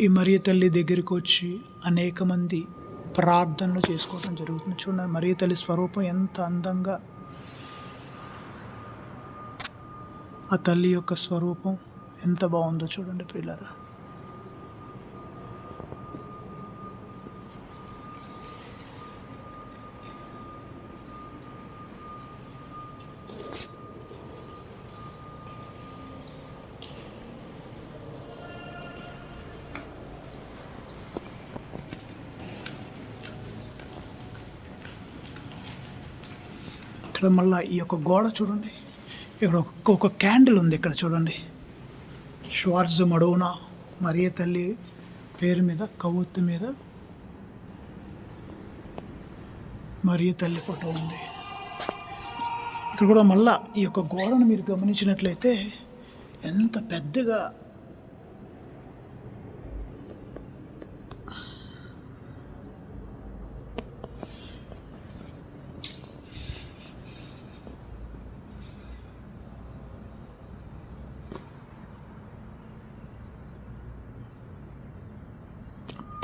ఈ మరియ తల్లి దగ్గరికి వచ్చి అనేక మంది ప్రార్థనలు చేసుకోవడం జరుగుతుంది. చూడండి మరియ తల్లి స్వరూపం ఎంత అందంగా. ఆ తల్లి యొక్క స్వరూపం ఎంత బాగుందో చూడండి పిల్లరా. ఇక్కడ మళ్ళీ ఈ యొక్క గోడ చూడండి. ఇక్కడ ఒక క్యాండిల్ ఉంది ఇక్కడ చూడండి. షార్ట్స్ మడోనా మరియ తల్లి పేరు మీద కవ్వొత్తు మీద మరియ తల్లి ఫోటో ఉంది. ఇక్కడ కూడా మళ్ళా ఈ యొక్క గోడను మీరు గమనించినట్లయితే ఎంత పెద్దగా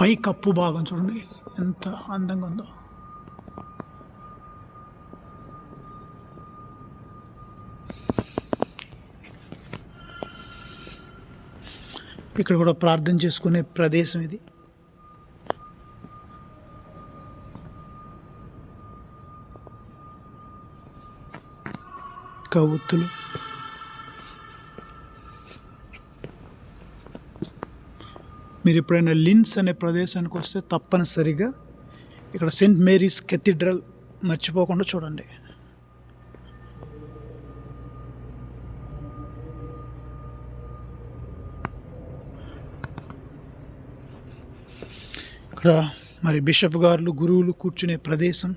పై కప్పు భాగం చూడండి. ఎంత అందంగా ఉందో. ఇక్కడ కూడా ప్రార్థన చేసుకునే ప్రదేశం ఇది. కవుత్తులు మీరు ఎప్పుడైనా లిన్స్ అనే ప్రదేశానికి వస్తే తప్పనిసరిగా ఇక్కడ సెయింట్ మేరీస్ కెథీడ్రల్ మర్చిపోకుండా చూడండి. ఇక్కడ మరి బిషప్ గారులు గురువులు కూర్చునే ప్రదేశం.